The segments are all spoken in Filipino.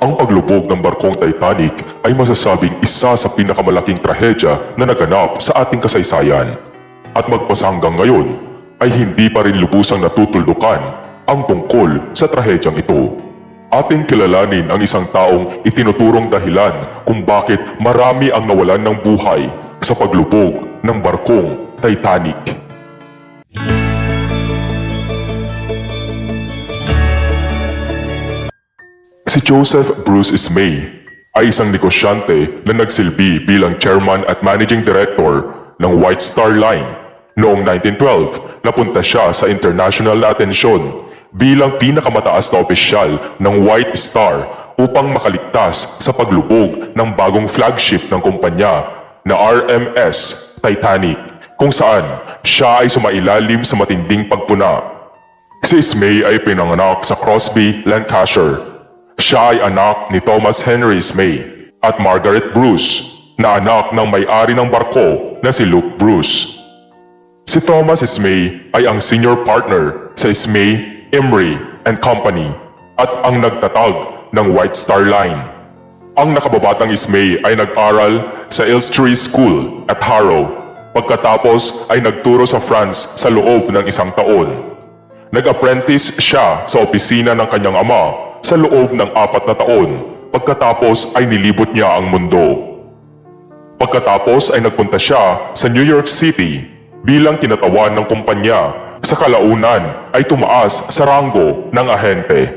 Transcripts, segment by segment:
Ang paglubog ng barkong Titanic ay masasabing isa sa pinakamalaking trahedya na naganap sa ating kasaysayan. At magpasa hanggang ngayon ay hindi pa rin lubusang natutuldukan ang tungkol sa trahedyang ito. Ating kilalanin ang isang taong itinuturong dahilan kung bakit marami ang nawalan ng buhay sa paglubog ng barkong Titanic. Si Joseph Bruce Ismay ay isang negosyante na nagsilbi bilang chairman at managing director ng White Star Line. Noong 1912, napunta siya sa international na atensyon bilang pinakamataas na opisyal ng White Star upang makaligtas sa paglubog ng bagong flagship ng kumpanya na RMS Titanic kung saan siya ay sumailalim sa matinding pagpuna. Si Ismay ay pinanganak sa Crosby, Lancashire. Siya ay anak ni Thomas Henry Ismay at Margaret Bruce na anak ng may-ari ng barko na si Luke Bruce. Si Thomas Ismay ay ang senior partner sa Ismay, Emery and Company at ang nagtatag ng White Star Line. Ang nakababatang Ismay ay nag-aral sa Elstree School at Harrow. Pagkatapos ay nagturo sa France sa loob ng isang taon. Nag-apprentice siya sa opisina ng kanyang ama sa loob ng apat na taon. Pagkatapos ay nilibot niya ang mundo. Pagkatapos ay nagpunta siya sa New York City bilang kinatawan ng kumpanya. Sa kalaunan ay tumaas sa ranggo ng ahente.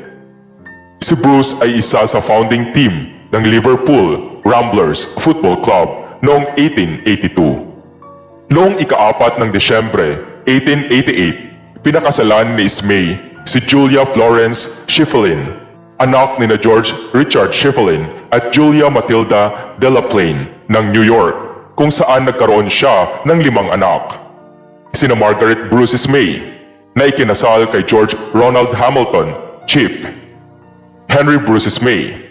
Si Bruce ay isa sa founding team ng Liverpool Ramblers Football Club noong 1882. Noong ikaapat ng Desyembre 1888, pinakasalan ni Ismay si Julia Florence Schiffelin, anak ni na George Richard Schiffelin at Julia Matilda Delaplane ng New York, kung saan nagkaroon siya ng limang anak. Sina Margaret Bruce Ismay, na ikinasal kay George Ronald Hamilton, Chip, Henry Bruce Ismay,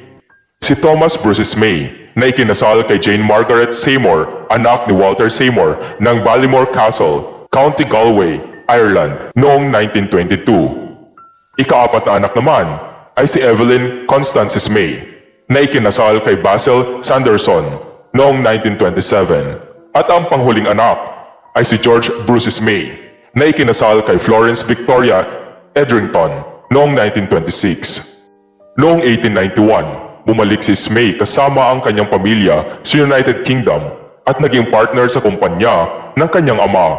Si Thomas Bruce May na ikinasal kay Jane Margaret Seymour, anak ni Walter Seymour ng Ballymore Castle, County Galway, Ireland noong 1922. Ikaapat na anak naman ay si Evelyn Constance May na ikinasal kay Basil Sanderson noong 1927. At ang panghuling anak ay si George Bruce May na ikinasal kay Florence Victoria Edrington noong 1926. Noong 1891, bumalik si Smay kasama ang kanyang pamilya sa United Kingdom at naging partner sa kumpanya ng kanyang ama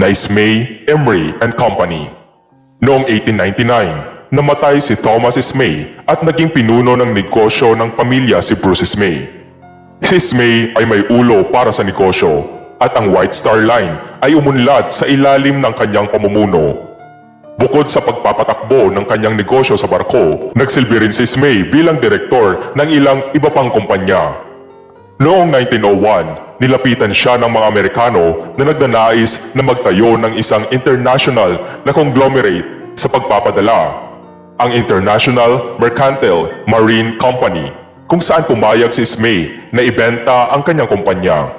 na Ismay, Emery and Company. Noong 1899, namatay si Thomas Ismay at naging pinuno ng negosyo ng pamilya si Bruce Ismay. Si Ismay ay may ulo para sa negosyo at ang White Star Line ay umunlad sa ilalim ng kanyang pamumuno Bukod sa pagpapatakbo ng kanyang negosyo sa barko, nagsilbi rin si Smay bilang direktor ng ilang iba pang kumpanya. Noong 1901, nilapitan siya ng mga Amerikano na nagdanais na magtayo ng isang international na conglomerate sa pagpapadala, ang International Mercantile Marine Company, kung saan pumayag si Smay na ibenta ang kanyang kumpanya.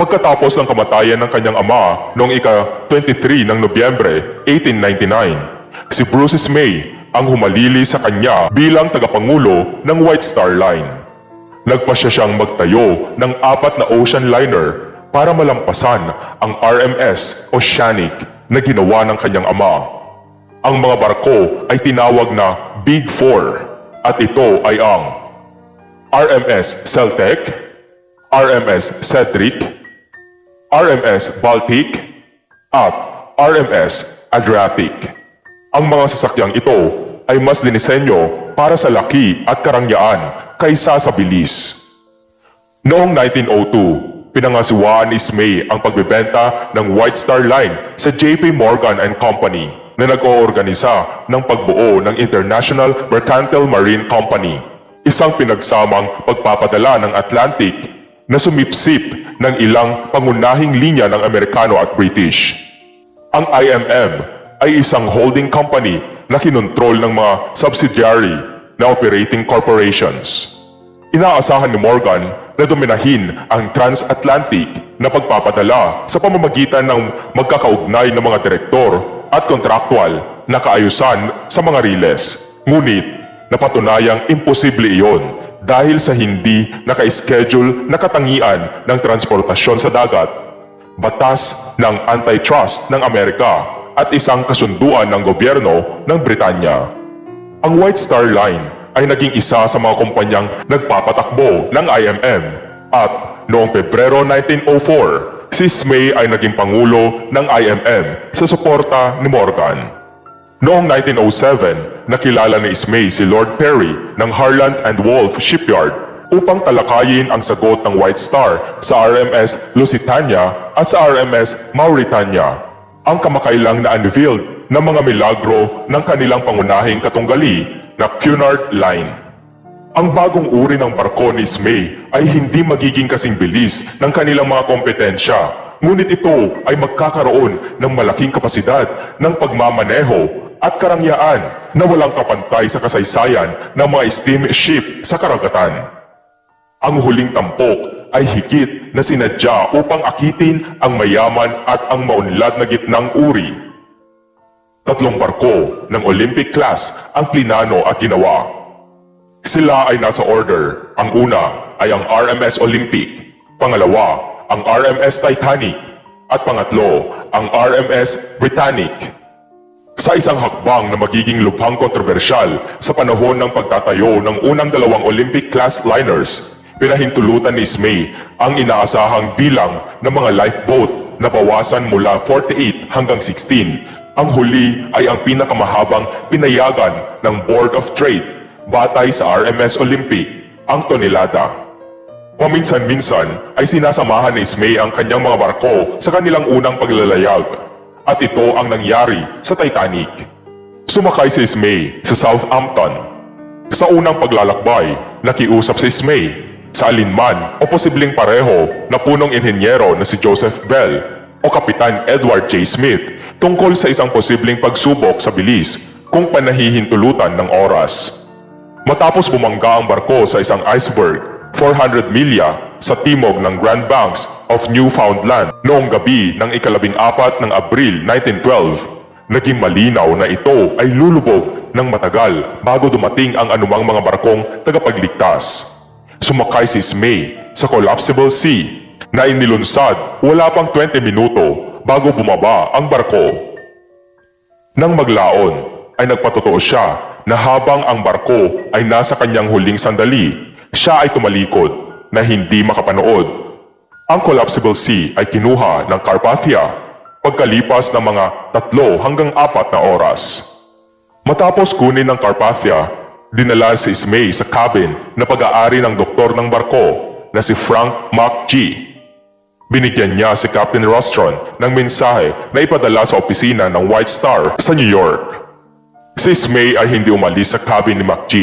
Pagkatapos ng kamatayan ng kanyang ama noong ika-23 ng Nobyembre 1899, si Bruce May ang humalili sa kanya bilang tagapangulo ng White Star Line. Nagpasya siyang magtayo ng apat na ocean liner para malampasan ang RMS Oceanic na ginawa ng kanyang ama. Ang mga barko ay tinawag na Big Four at ito ay ang RMS Celtic, RMS Cedric, RMS Baltic at RMS Adriatic. Ang mga sasakyang ito ay mas dinisenyo para sa laki at karangyaan kaysa sa bilis. Noong 1902, pinangasiwaan ni Ismay ang pagbebenta ng White Star Line sa JP Morgan and Company na nag-oorganisa ng pagbuo ng International Mercantile Marine Company, isang pinagsamang pagpapadala ng Atlantic na sumipsip ng ilang pangunahing linya ng Amerikano at British. Ang IMM ay isang holding company na kinontrol ng mga subsidiary na operating corporations. Inaasahan ni Morgan na dominahin ang transatlantic na pagpapadala sa pamamagitan ng magkakaugnay ng mga direktor at kontraktual na kaayusan sa mga riles. Ngunit, napatunayang imposible iyon dahil sa hindi naka-schedule na katangian ng transportasyon sa dagat, batas ng antitrust ng Amerika at isang kasunduan ng gobyerno ng Britanya. Ang White Star Line ay naging isa sa mga kumpanyang nagpapatakbo ng IMM at noong Pebrero 1904, si Smay ay naging pangulo ng IMM sa suporta ni Morgan. Noong 1907, nakilala ni Ismay si Lord Perry ng Harland and Wolff Shipyard upang talakayin ang sagot ng White Star sa RMS Lusitania at sa RMS Mauritania. Ang kamakailang na-unveiled ng mga milagro ng kanilang pangunahing katunggali na Cunard Line. Ang bagong uri ng barko ni Ismay ay hindi magiging kasing bilis ng kanilang mga kompetensya, ngunit ito ay magkakaroon ng malaking kapasidad ng pagmamaneho at karangyaan na walang kapantay sa kasaysayan ng mga steamship sa karagatan. Ang huling tampok ay higit na sinadya upang akitin ang mayaman at ang maunlad na gitnang uri. Tatlong barko ng Olympic class ang plinano at ginawa. Sila ay nasa order. Ang una ay ang RMS Olympic, pangalawa ang RMS Titanic, at pangatlo ang RMS Britannic. Sa isang hakbang na magiging lubhang kontrobersyal sa panahon ng pagtatayo ng unang dalawang Olympic-class liners, pinahintulutan ni Ismay ang inaasahang bilang ng mga lifeboat na bawasan mula 48 hanggang 16. Ang huli ay ang pinakamahabang pinayagan ng Board of Trade batay sa RMS Olympic, ang tonelada. Paminsan-minsan ay sinasamahan ni Ismay ang kanyang mga barko sa kanilang unang paglalayag at ito ang nangyari sa Titanic. Sumakay si Ismay sa Southampton. Sa unang paglalakbay, nakiusap si Ismay sa alinman o posibleng pareho na punong inhenyero na si Joseph Bell o Kapitan Edward J. Smith tungkol sa isang posibleng pagsubok sa bilis kung panahihintulutan ng oras. Matapos bumangga ang barko sa isang iceberg 400 milya sa timog ng Grand Banks of Newfoundland noong gabi ng ikalabing apat ng Abril 1912. Naging malinaw na ito ay lulubog ng matagal bago dumating ang anumang mga barkong tagapagligtas. Sumakay si Smay sa collapsible sea na inilunsad wala pang 20 minuto bago bumaba ang barko. Nang maglaon ay nagpatotoo siya na habang ang barko ay nasa kanyang huling sandali, siya ay tumalikod na hindi makapanood. Ang collapsible sea ay kinuha ng Carpathia pagkalipas ng mga tatlo hanggang apat na oras. Matapos kunin ng Carpathia, dinala si Ismay sa cabin na pag-aari ng doktor ng barko na si Frank McG. Binigyan niya si Captain Rostron ng mensahe na ipadala sa opisina ng White Star sa New York. Si Ismay ay hindi umalis sa cabin ni McG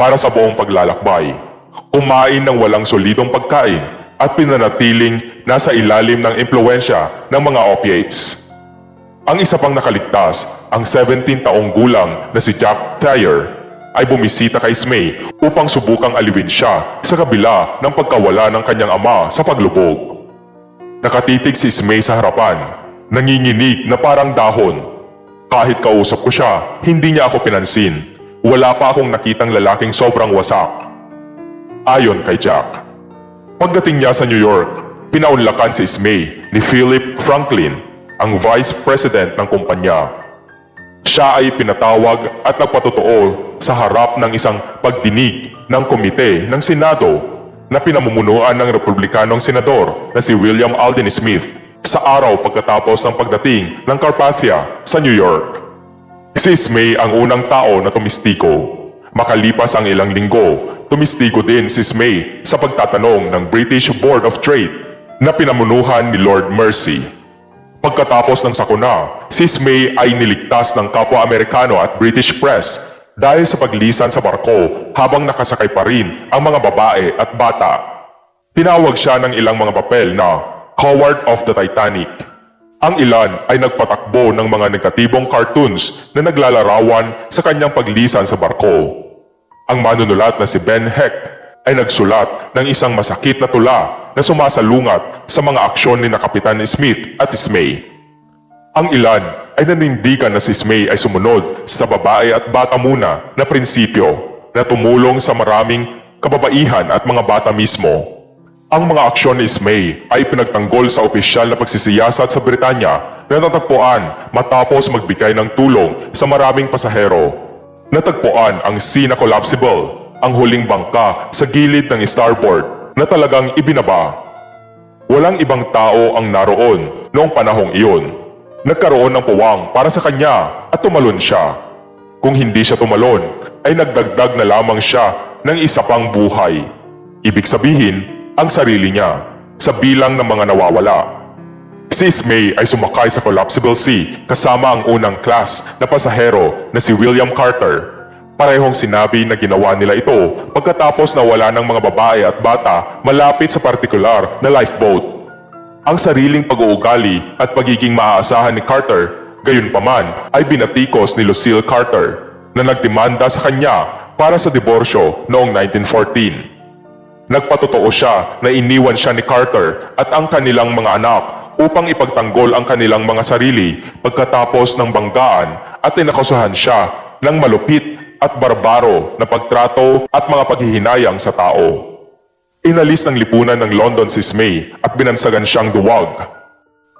para sa buong paglalakbay kumain ng walang solidong pagkain at pinanatiling nasa ilalim ng impluensya ng mga opiates. Ang isa pang nakaligtas, ang 17 taong gulang na si Jack Thayer, ay bumisita kay Smay upang subukang aliwin siya sa kabila ng pagkawala ng kanyang ama sa paglubog. Nakatitig si Smay sa harapan, nanginginig na parang dahon. Kahit kausap ko siya, hindi niya ako pinansin. Wala pa akong nakitang lalaking sobrang wasak ayon kay Jack. Pagdating niya sa New York, pinaunlakan si Ismay ni Philip Franklin, ang Vice President ng kumpanya. Siya ay pinatawag at nagpatotoo sa harap ng isang pagdinig ng komite ng Senado na pinamumunuan ng Republikanong Senador na si William Alden Smith sa araw pagkatapos ng pagdating ng Carpathia sa New York. Si Ismay ang unang tao na tumistiko. Makalipas ang ilang linggo, tumistigo din si Smay sa pagtatanong ng British Board of Trade na pinamunuhan ni Lord Mercy. Pagkatapos ng sakuna, si Smay ay niligtas ng kapwa Amerikano at British press dahil sa paglisan sa barko habang nakasakay pa rin ang mga babae at bata. Tinawag siya ng ilang mga papel na Coward of the Titanic. Ang ilan ay nagpatakbo ng mga negatibong cartoons na naglalarawan sa kanyang paglisan sa barko. Ang manunulat na si Ben Hecht ay nagsulat ng isang masakit na tula na sumasalungat sa mga aksyon ni na Kapitan Smith at Ismay. Ang ilan ay nanindigan na si Ismay ay sumunod sa babae at bata muna na prinsipyo na tumulong sa maraming kababaihan at mga bata mismo. Ang mga aksyon ni Ismay ay pinagtanggol sa opisyal na pagsisiyasat sa Britanya na natagpuan matapos magbigay ng tulong sa maraming pasahero. Natagpuan ang Sina Collapsible, ang huling bangka sa gilid ng starboard na talagang ibinaba. Walang ibang tao ang naroon noong panahong iyon. Nagkaroon ng puwang para sa kanya at tumalon siya. Kung hindi siya tumalon, ay nagdagdag na lamang siya ng isa pang buhay. Ibig sabihin, ang sarili niya sa bilang ng mga nawawala. Si Ismay ay sumakay sa Collapsible Sea kasama ang unang class na pasahero na si William Carter. Parehong sinabi na ginawa nila ito pagkatapos na wala ng mga babae at bata malapit sa partikular na lifeboat. Ang sariling pag-uugali at pagiging maaasahan ni Carter, gayon paman ay binatikos ni Lucille Carter na nagdemanda sa kanya para sa diborsyo noong 1914. Nagpatotoo siya na iniwan siya ni Carter at ang kanilang mga anak upang ipagtanggol ang kanilang mga sarili pagkatapos ng banggaan at inakasuhan siya ng malupit at barbaro na pagtrato at mga paghihinayang sa tao. Inalis ng lipunan ng London si Ismay at binansagan siyang duwag.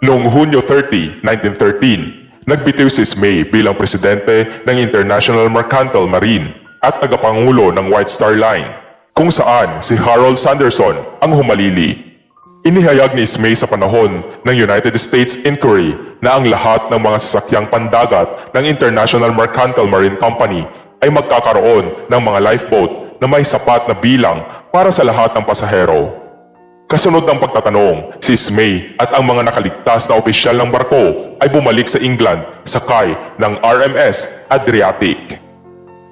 Noong Hunyo 30, 1913, nagbitiw si Ismay bilang presidente ng International Mercantile Marine at tagapangulo ng White Star Line, kung saan si Harold Sanderson ang humalili. Inihayag ni Ismay sa panahon ng United States Inquiry na ang lahat ng mga sasakyang pandagat ng International Mercantile Marine Company ay magkakaroon ng mga lifeboat na may sapat na bilang para sa lahat ng pasahero. Kasunod ng pagtatanong, si Ismay at ang mga nakaligtas na opisyal ng barko ay bumalik sa England sakay ng RMS Adriatic.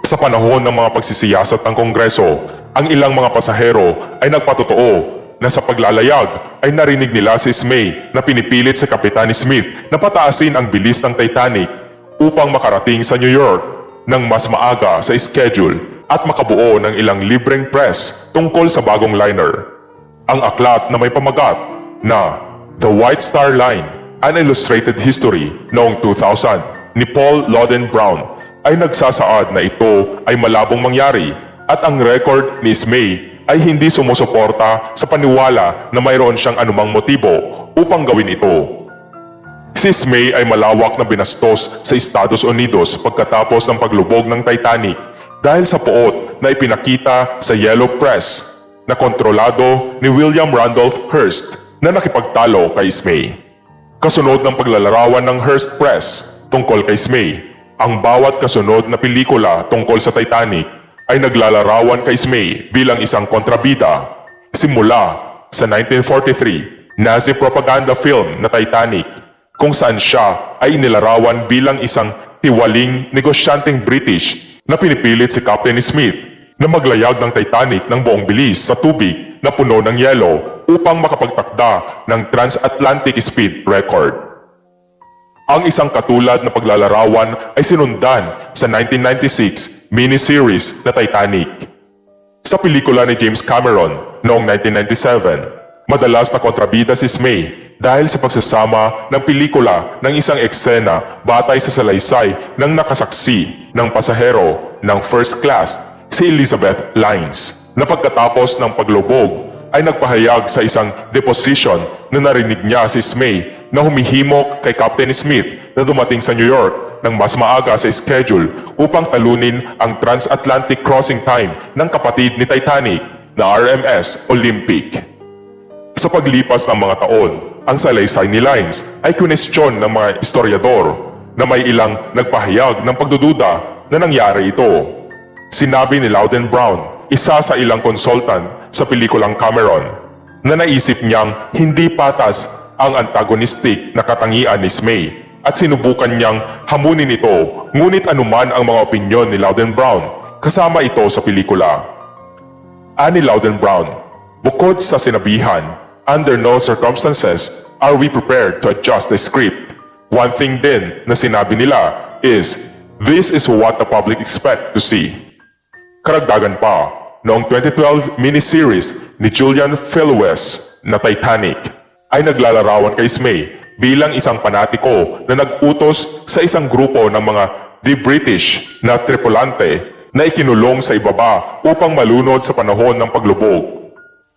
Sa panahon ng mga pagsisiyasat ng Kongreso, ang ilang mga pasahero ay nagpatotoo na sa paglalayag ay narinig nila si Ismay na pinipilit sa Kapitan Smith na pataasin ang bilis ng Titanic upang makarating sa New York ng mas maaga sa schedule at makabuo ng ilang libreng press tungkol sa bagong liner. Ang aklat na may pamagat na The White Star Line, An Illustrated History noong 2000 ni Paul Loden Brown ay nagsasaad na ito ay malabong mangyari at ang record ni Ismay ay hindi sumusuporta sa paniwala na mayroon siyang anumang motibo upang gawin ito. Si Ismay ay malawak na binastos sa Estados Unidos pagkatapos ng paglubog ng Titanic dahil sa poot na ipinakita sa Yellow Press na kontrolado ni William Randolph Hearst na nakipagtalo kay Ismay. Kasunod ng paglalarawan ng Hearst Press tungkol kay Ismay, ang bawat kasunod na pelikula tungkol sa Titanic ay naglalarawan kay Ismay bilang isang kontrabida. Simula sa 1943 Nazi propaganda film na Titanic kung saan siya ay inilarawan bilang isang tiwaling negosyanteng British na pinipilit si Captain Smith na maglayag ng Titanic ng buong bilis sa tubig na puno ng yelo upang makapagtakda ng transatlantic speed record. Ang isang katulad na paglalarawan ay sinundan sa 1996 miniseries na Titanic. Sa pelikula ni James Cameron noong 1997, madalas na kontrabida si Smay dahil sa pagsasama ng pelikula ng isang eksena batay sa salaysay ng nakasaksi ng pasahero ng first class si Elizabeth Lines na pagkatapos ng paglubog ay nagpahayag sa isang deposition na narinig niya si Smay na humihimok kay Captain Smith na dumating sa New York ng mas maaga sa schedule upang talunin ang transatlantic crossing time ng kapatid ni Titanic na RMS Olympic. Sa paglipas ng mga taon, ang salaysay ni Lines ay kunestyon ng mga historiador na may ilang nagpahayag ng pagdududa na nangyari ito. Sinabi ni Loudon Brown, isa sa ilang consultant sa pelikulang Cameron, na naisip niyang hindi patas ang antagonistic na katangian ni Smay at sinubukan niyang hamunin ito ngunit anuman ang mga opinyon ni Loudon Brown kasama ito sa pelikula. Ani Loudon Brown, bukod sa sinabihan, under no circumstances are we prepared to adjust the script. One thing din na sinabi nila is, this is what the public expect to see. Karagdagan pa, noong 2012 miniseries ni Julian Felwes na Titanic ay naglalarawan kay Smay bilang isang panatiko na nag-utos sa isang grupo ng mga The British na tripulante na ikinulong sa ibaba upang malunod sa panahon ng paglubog.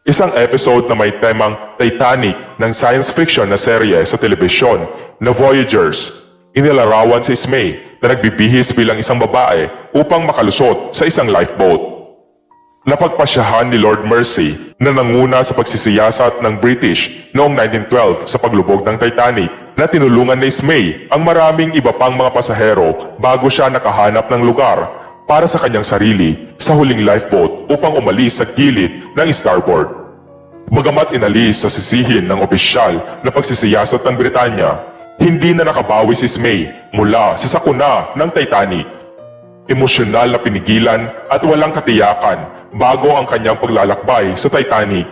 Isang episode na may temang Titanic ng science fiction na serye sa telebisyon na Voyagers. Inilarawan si Ismay na nagbibihis bilang isang babae upang makalusot sa isang lifeboat. Napagpasyahan ni Lord Mercy na nanguna sa pagsisiyasat ng British noong 1912 sa paglubog ng Titanic na tinulungan ni Ismay ang maraming iba pang mga pasahero bago siya nakahanap ng lugar para sa kanyang sarili sa huling lifeboat upang umalis sa gilid ng starboard. Bagamat inalis sa sisihin ng opisyal na pagsisiyasat ng Britanya, hindi na nakabawi si Ismay mula sa sakuna ng Titanic. Emosyonal na pinigilan at walang katiyakan bago ang kanyang paglalakbay sa Titanic.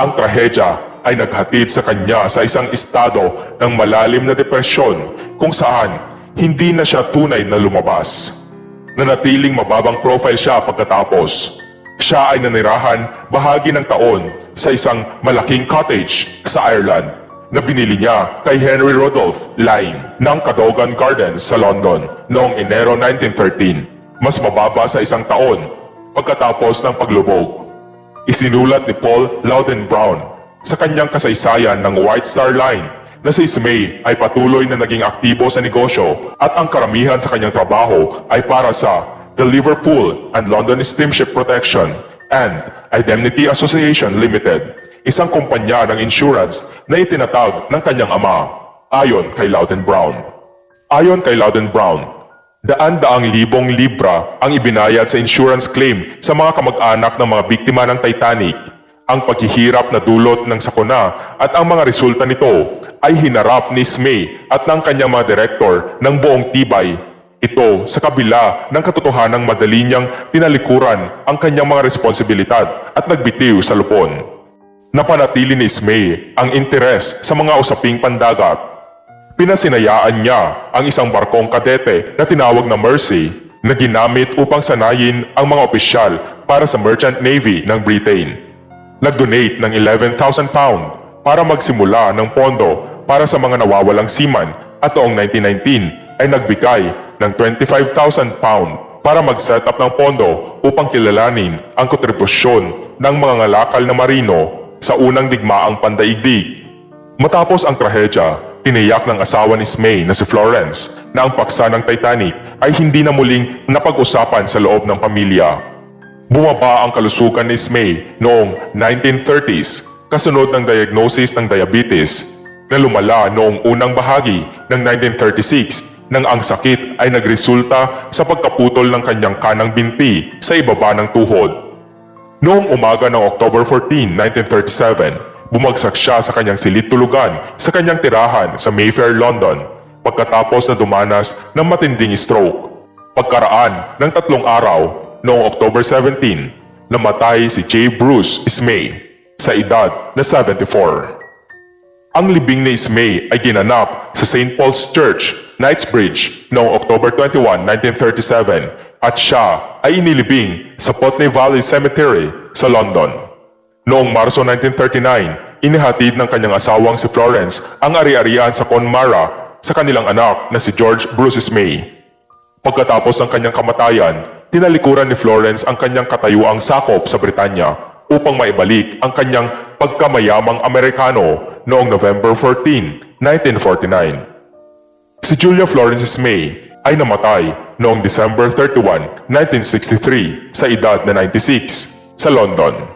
Ang trahedya ay naghatid sa kanya sa isang estado ng malalim na depresyon kung saan hindi na siya tunay na lumabas. Nanatiling mababang profile siya pagkatapos. Siya ay nanirahan bahagi ng taon sa isang malaking cottage sa Ireland na binili niya kay Henry Rodolph Lyme ng Cadogan Gardens sa London noong Enero 1913, mas mababa sa isang taon pagkatapos ng paglubog. Isinulat ni Paul Loudon Brown sa kanyang kasaysayan ng White Star Line na si Ismay ay patuloy na naging aktibo sa negosyo at ang karamihan sa kanyang trabaho ay para sa the Liverpool and London Steamship Protection and Indemnity Association Limited isang kumpanya ng insurance na itinatag ng kanyang ama, ayon kay Loudon Brown. Ayon kay Loudon Brown, daan-daang libong libra ang ibinayad sa insurance claim sa mga kamag-anak ng mga biktima ng Titanic. Ang paghihirap na dulot ng sakuna at ang mga resulta nito ay hinarap ni Smay at ng kanyang mga direktor ng buong tibay. Ito sa kabila ng katotohanang madali niyang tinalikuran ang kanyang mga responsibilidad at nagbitiw sa lupon. Napanatili ni Ismay ang interes sa mga usaping pandagat. Pinasinayaan niya ang isang barkong kadete na tinawag na Mercy na ginamit upang sanayin ang mga opisyal para sa Merchant Navy ng Britain. Nag-donate ng 11,000 pound para magsimula ng pondo para sa mga nawawalang seaman at noong 1919 ay nagbigay ng 25,000 pound para mag-set up ng pondo upang kilalanin ang kontribusyon ng mga ngalakal na marino sa unang digmaang pandaigdig. Matapos ang trahedya, tiniyak ng asawa ni Smay na si Florence na ang paksa ng Titanic ay hindi na muling napag-usapan sa loob ng pamilya. Bumaba ang kalusugan ni Smay noong 1930s kasunod ng diagnosis ng diabetes na lumala noong unang bahagi ng 1936 nang ang sakit ay nagresulta sa pagkaputol ng kanyang kanang binti sa ibaba ng tuhod. Noong umaga ng October 14, 1937, bumagsak siya sa kanyang silid tulugan sa kanyang tirahan sa Mayfair, London pagkatapos na dumanas ng matinding stroke. Pagkaraan ng tatlong araw, noong October 17, namatay si J. Bruce Ismay sa edad na 74. Ang libing ni Ismay ay ginanap sa St. Paul's Church, Knightsbridge noong October 21, 1937 at siya ay inilibing sa Putney Valley Cemetery sa London. Noong Marso 1939, inihatid ng kanyang asawang si Florence ang ari-arian sa Conmara sa kanilang anak na si George Bruce Ismay. Pagkatapos ng kanyang kamatayan, tinalikuran ni Florence ang kanyang katayuang sakop sa Britanya upang maibalik ang kanyang pagkamayamang Amerikano noong November 14, 1949. Si Julia Florence May ay namatay noong December 31, 1963 sa edad na 96 sa London.